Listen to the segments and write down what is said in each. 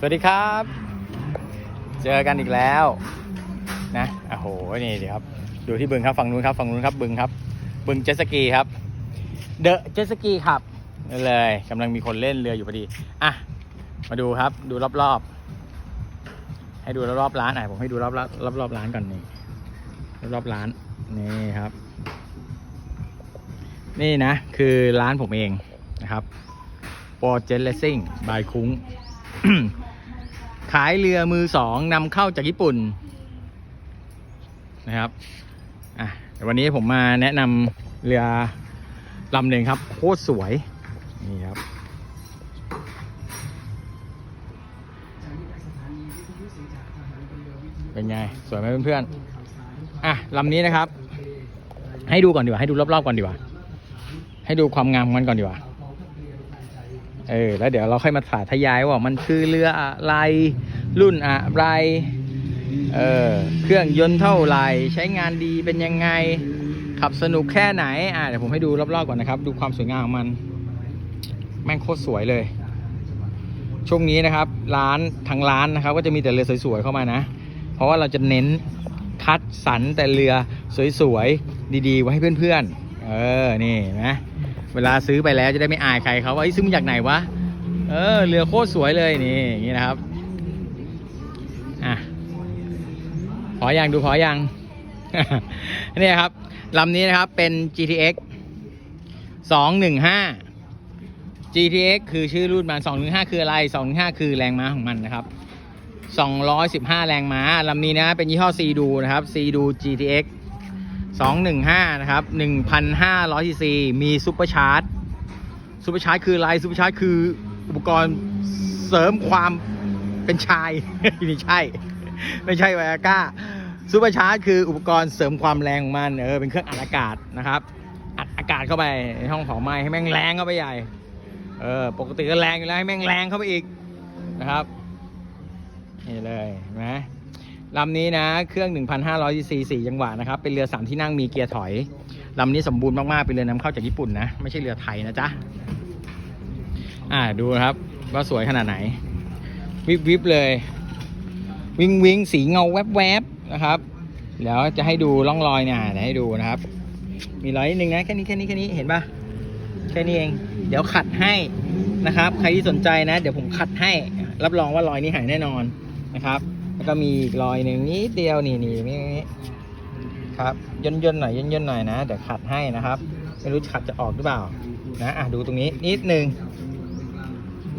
สวัสดีครับ เจอกันอีกแล้วนะโอ้โหนี่ดีครับดูที่บึงครับฝั่งนู้นครับฝั่งนู้นครับบึงครับ บึงเจตสกีครับ เดอะเจตสกีครับนั่นเลยกำลังมีคนเล่นเรืออยู่พอดีอะมาดูครับดูรอบๆ ให้ดูรอบๆร้านอะผมให้ดูรอบๆรอบๆร้านก่อนนี่รอบๆร้านนี่ครับ นี่นะคือร้านผมเองนะครับ p o r j e t Racing by คุ้ง ขายเรือมือสองนำเข้าจากญี่ปุ่นนะครับอะววันนี้ผมมาแนะนำเรือลำหนึ่งครับโคตรสวยนี่ครับเป็นไงสวยไหมเพื่อนๆอะลำนี้นะครับ ให้ดูก่อนดีกว่าให้ดูรอบๆก่อนดีกว่า ให้ดูความงามของมันก่อนดีกว่า เออแล้วเดี๋ยวเราค่อยมาสาธยายว่ามันคือเรืออะไรรุ่นอะไรเออเครื่องยนต์เท่าไหร่ใช้งานดีเป็นยังไง ขับสนุกแค่ไหนอะเดี๋ยวผมให้ดูรอบๆก่อนนะครับ ดูความสวยงามของมัน แม่งโคตรสวยเลย ช่วงนี้นะครับ ร้านทางร้านนะครับ ก็จะมีแต่เรือสวยๆเข้ามานะ เพราะว่าเราจะเน้นคัดสรรแต่เรือสวยๆดีๆ ไว้ให้เพื่อนๆ เออ นี่นะเวลาซื้อไปแล้วจะได้ไม่อายใครเขาว่าเฮ้ซื้อมาจากไหนวะ เออ เรือโคตรสวยเลยนี่อย่างนี้นะครับ อะพอยังดูพอยังนี่ครับลำนี้นะครับเป็น GTX 215 GTX คือชื่อรุ่นมัน215 คืออะไร 215 คือแรงม้าของมันนะครับ 215 แรงม้าลำนี้นะเป็นยี่ห้อ C ดูนะครับ C ดู GTX 215 นะครับ 1,500 cc มีซุปเปอร์ชาร์จซุปเปอร์ชาร์จคืออะไรซุปเปอร์ชาร์จคืออุปกรณ์เสริมความเป็นชาย ไม่ใช่ ไม่ใช่ไวอาก้าซูเปอร์ชาร์จคืออุปกรณ์เสริมความแรงของมันเออเป็นเครื่องอัดอากาศนะครับอัดอากาศเข้าไปในห้องเผาไหม้ให้แม่งแรงเข้าไปใหญ่เออปกติก็แรงอยู่แล้วให้แม่งแรงเข้าไปอีกนะครับนี่เลยนไหม ลำนี้นะ เครื่อง 1,500 cc 4จังหวะนะครับ เป็นเรือ 3 ที่นั่งมีเกียร์ถอย ลำนี้สมบูรณ์มาก ๆ เป็นเรือนำเข้าจากญี่ปุ่นนะ ไม่ใช่เรือไทยนะจ๊ะ อ่า ดูครับ ว่าสวยขนาดไหน วิบวิบเลย วิงวิงสีเงาแวบแวบๆนะครับเดี๋ยวจะให้ดูร่องรอยเนี่ยให้ดูนะครับ มีรอยนิดนึงนะแค่นี้แค่นี้แค่นี้เห็นปะแค่นี้เอง เดี๋ยวขัดให้นะครับ ใครที่สนใจนะ เดี๋ยวผมขัดให้ รับรองว่ารอยนี้หายแน่นอนนะครับ แล้วก็มีอีกรอยหนึ่งนิดเดียวนี่นี่นี่ครับย่นย่นหน่อยย่นย่นหน่อยนะเดี๋ยวขัดให้นะครับไม่รู้ขัดจะออกหรือเปล่านะอะดูตรงนี้นิดนึง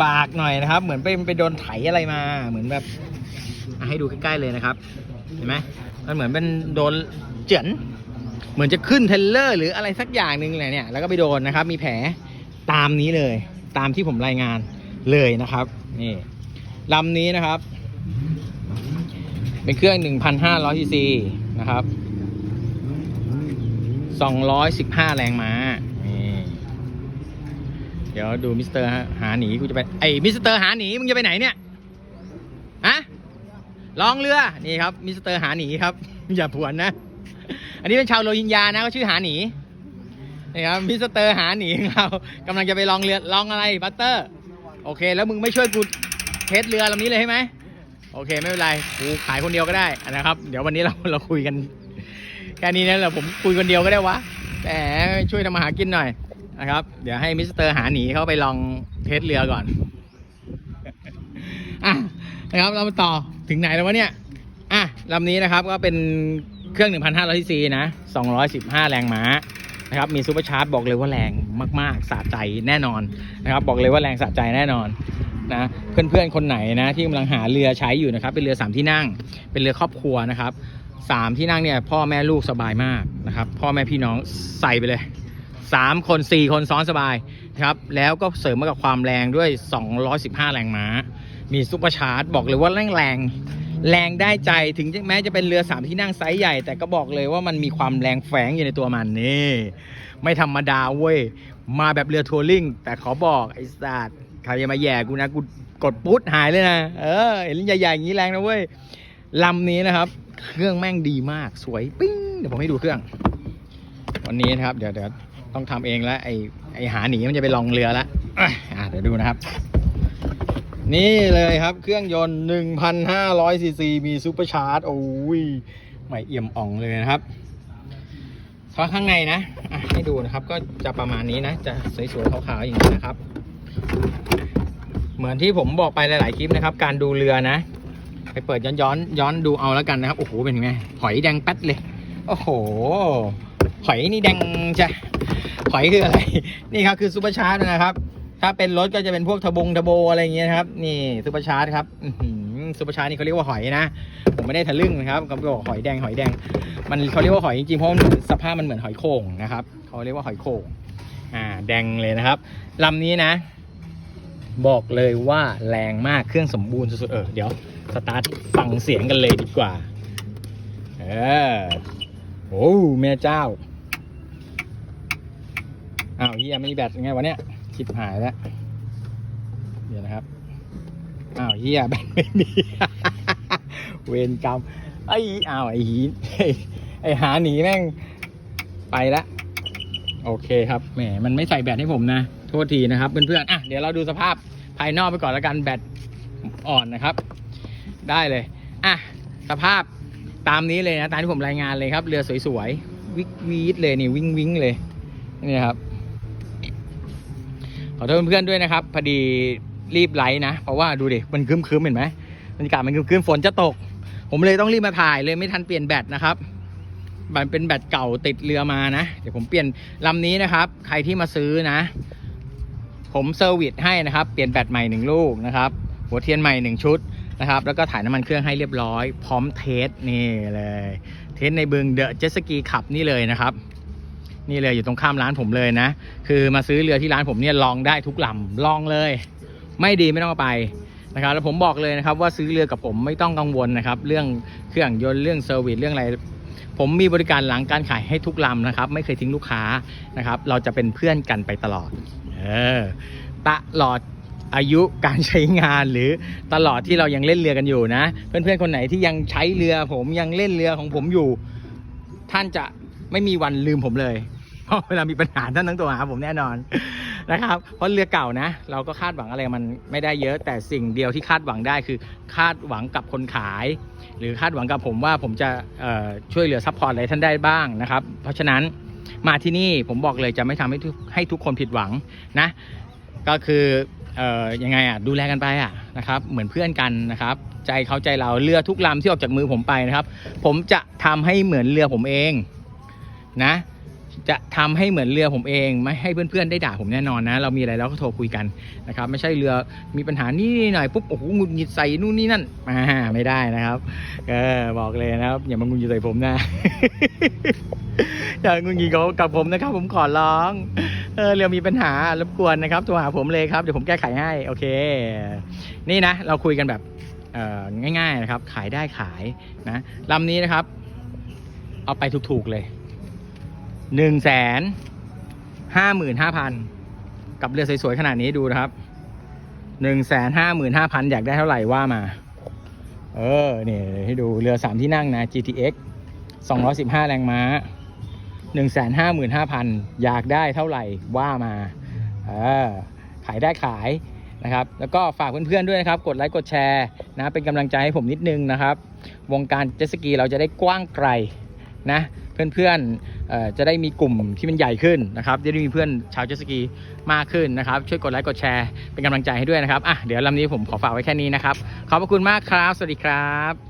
บากหน่อยนะครับ เหมือนไปไปโดนไถอะไรมา เหมือนแบบให้ดูใกล้ๆเลยนะครับ เห็นไหมมันเหมือนเป็นโดนเจือนเหมือนจะขึ้นเทเลอร์ หรืออะไรสักอย่างหนึ่งเลยเนี่ยแล้วก็ไปโดนนะครับ มีแผลตามนี้เลย ตามที่ผมรายงานเลยนะครับนี่ลำนี้นะครับ เป็นเครื่อง 1,500ซีซีนะครับ 215 แรงม้านี่เดี๋ยวดูมิสเตอร์หาหนีกูจะไปไอ้มิสเตอร์หาหนีมึงจะไปไหนเนี่ยฮะลองเรือนี่ครับมิสเตอร์หาหนีครับ อย่าผวนนะ อันนี้เป็นชาวโรฮิงญานะเขาชื่อหาหนีนี่ครับมิสเตอร์หาหนีของเรากำลังจะไปลองเรือลองอะไรบัตเตอร์ โอเค แล้วมึงไม่ช่วยกูเทสเรือลำนี้เลยใช่ไหม โอเคไม่เป็นไรกูขายคนเดียวก็ได้นะครับ เดี๋ยววันนี้เราเราคุยกัน แค่นี้นะเราผมคุยคนเดียวก็ได้วะแต่ช่วยทำมาหากินหน่อยนะครับ เดี๋ยวให้มิสเตอร์หาหนีเขาไปลองเทสเรือก่อนอะนะครับเรามาต่อถึงไหนแล้ววะเนี่ยอะลำนี้นะครับก็เป็นเครื่อง 1,500ซีซีนะ 215 แรงม้านะครับมีซูเปอร์ชาร์จบอกเลยว่าแรงมาก ๆสะใจแน่นอนนะครับ บอกเลยว่าแรงสะใจแน่นอน นะเพื่อนๆคนไหนนะที่กำลังหาเรือใช้อยู่นะครับ เป็นเรือสามที่นั่ง เป็นเรือครอบครัวนะครับสามที่นั่งเนี่ยพ่อแม่ลูกสบายมากนะครับ พ่อแม่พี่น้องใส่ไปเลยสามคนสี่คนซ้อนสบายนะครับแล้วก็เสริมมากับความแรงด้วย 215 แรงม้า มีซุปเปอร์ชาร์จบอกเลยว่าแรงแรงแรงได้ใจถึงแม้จะเป็นเรือสามที่นั่งไซส์ใหญ่ แต่ก็บอกเลยว่ามันมีความแรงแฝงอยู่ในตัวมันนี่ ไม่ธรรมดาเว้ย มาแบบเรือทัวริงแต่ขอบอกไอ้สัตว์ ครจะมาแย่กูนะกูกดปุ๊ดหายเลยนะเออเห็นใหญ่ๆอย่างนี้แรงนะเว้ยลำนี้นะครับ เครื่องแม่งดีมากสวยปิ้งเดี๋ยวผมให้ดูเครื่อง วันนี้นะครับ เดี๋ยวเดี๋ยวต้องทำเองแล้วไอไอหาหนีมันจะไปลองเรือแล้วอะเดี๋ยวดูนะครับ นี่เลยครับเครื่องยนต์1,500ซีซีมีซูเปอร์ชาร์จโอ้ยใหม่เอี่ยมอ่องเลยนะครับเพราะข้างในนะให้ดูนะครับ ก็จะประมาณนี้นะ จะสวยๆขาวๆอย่างนี้นะครับ เหมือนที่ผมบอกไปหลาย ๆ คลิปนะครับ การดูเรือนะ ไปเปิดย้อนย้อนย้อนดูเอาแล้วกันนะครับ โอ้โห เป็นไง หอยแดงแป๊ดเลย โอ้โห หอยนี่แดงจ้ะหอยคืออะไร นี่ครับคือซูเปอร์ชาร์จนะครับ ถ้าเป็นรถก็จะเป็นพวกทะบงทะโบอะไรอย่างเงี้ยครับ นี่ซูเปอร์ชาร์จครับซูเปอร์ชาร์จนี่เขาเรียกว่าหอยนะ ผมไม่ได้ทะลึ่งนะครับเขาบอกหอยแดงหอยแดง มันเขาเรียกว่าหอยจริงๆเพราะสภาพมันเหมือนหอยโข่งนะครับ เขาเรียกว่าหอยโข่ง อ่า แดงเลยนะครับลำนี้นะ บอกเลยว่าแรงมากเครื่องสมบูรณ์สุดๆเออเดี๋ยวสตาร์ทฟังเสียงกันเลยดีกว่าเออโอ้แม่เจ้าอ้าวเฮียไม่มีแบตยังไงวะเนี่ยชิบหายแล้วเดี๋ยวนะครับอ้าวเฮียแบตไม่มีเวรกรรมไอ้อ้าวไอ้หีไอ้หาหนีแม่งไปละโอเคครับแหมมันไม่ใส่แบตให้ผมนะ โทษทีนะครับเพื่อนๆอะเดี๋ยวเราดูสภาพ ภายนอกไปก่อนแล้วกันแบตอ่อนนะครับ ได้เลยอะสภาพตามนี้เลยนะตามที่ผมรายงานเลยครับ เรือสวยๆวิกวีดเลยนี่วิ่งวิ่งเลยนี่ครับขอโทษเพื่อนๆด้วยนะครับพอดีรีบไลฟ์นะ เพราะว่าดูดิมันครึ้มๆเห็นไหมบรรยากาศมันครึ้มๆฝนจะตก ผมเลยต้องรีบมาถ่ายเลยไม่ทันเปลี่ยนแบตนะครับมันเป็นแบตเก่าติดเรือมานะ เดี๋ยวผมเปลี่ยนลำนี้นะครับ ใครที่มาซื้อนะ ผมเซอร์วิสให้นะครับ เปลี่ยนแบตใหม่หนึ่งลูกนะครับ หัวเทียนใหม่หนึ่งชุดนะครับ แล้วก็ถ่ายน้ำมันเครื่องให้เรียบร้อย พร้อมเทสนี่เลย เทสในบึงเดอะเจสกีขับนี่เลยนะครับ นี่เลยอยู่ตรงข้ามร้านผมเลยนะ คือมาซื้อเรือที่ร้านผมเนี่ยลองได้ทุกลำลองเลย ไม่ดีไม่ต้องไปนะครับ แล้วผมบอกเลยนะครับว่าซื้อเรือกับผมไม่ต้องกังวลนะครับ เรื่องเครื่องยนต์เรื่องเซอร์วิสเรื่องอะไรผมมีบริการหลังการขายให้ทุกลำนะครับ ไม่เคยทิ้งลูกค้านะครับ เราจะเป็นเพื่อนกันไปตลอด ตลอดอายุการใช้งานหรือตลอดที่เรายังเล่นเรือกันอยู่นะ เพื่อนๆคนไหนที่ยังใช้เรือผมยังเล่นเรือของผมอยู่ ท่านจะไม่มีวันลืมผมเลยเพราะเวลามีปัญหาท่านต้องโทรหาผมแน่นอนนะครับ เพราะเรือเก่านะ เราก็คาดหวังอะไรมันไม่ได้เยอะ แต่สิ่งเดียวที่คาดหวังได้คือคาดหวังกับคนขาย หรือคาดหวังกับผมว่าผมจะช่วยเหลือซัพพอร์ตอะไรท่านได้บ้างนะครับ เพราะฉะนั้น มาที่นี่ผมบอกเลยจะไม่ทำให้ทุกให้ทุกคนผิดหวังนะ ก็คือเอ่อยังไงอะดูแลกันไปอะนะครับเหมือนเพื่อนกันนะครับ ใจเขาใจเราเรือทุกลำที่ออกจากมือผมไปนะครับ ผมจะทำให้เหมือนเรือผมเองนะ จะทำให้เหมือนเรือผมเอง ไม่ให้เพื่อนๆได้ด่าผมแน่นอนนะ เรามีอะไรเราก็โทรคุยกันนะครับ ไม่ใช่เรือมีปัญหานี่หน่อยปุ๊บโอ้โหงุดหงิดใส่นู่นนี่นั่นมาไม่ได้นะครับเออบอกเลยนะครับอย่ามางุดหงิดใส่ผมนะอย่างุดหงิดกับผมนะครับ ผมขอร้องเออเรือมีปัญหารบกวนนะครับโทรหาผมเลยครับเดี๋ยวผมแก้ไขให้โอเค นี่นะ เราคุยกันแบบเออง่าย ๆนะครับ ขายได้ขายนะลำนี้นะครับ เอาไปถูกๆเลย หนึ่งแสนห้าหมื่นห้าพันกับเรือสวยๆขนาดนี้ดูนะครับหนึ่งแสนห้าหมื่นห้าพันอยากได้เท่าไหร่ว่ามา เออเนี่ยให้ดูเรือสามที่นั่งนะ GTX สองร้อยสิบห้าแรงม้าหนึ่งแสนห้าหมื่นห้าพันอยากได้เท่าไหร่ว่ามา เออขายได้ขายนะครับ แล้วก็ฝากเพื่อนๆด้วยนะครับ กดไลค์กดแชร์นะเป็นกำลังใจให้ผมนิดนึงนะครับ วงการเจ็ตสกีเราจะได้กว้างไกลนะ เพื่อนๆเอ่อ จะได้มีกลุ่มที่มันใหญ่ขึ้นนะครับจะได้มีเพื่อนชาวเจสกีมากขึ้นนะครับ ช่วยกดไลค์กดแชร์เป็นกำลังใจให้ด้วยนะครับอะเดี๋ยวลำนี้ผมขอฝากไว้แค่นี้นะครับขอบพระคุณมากครับ สวัสดีครับ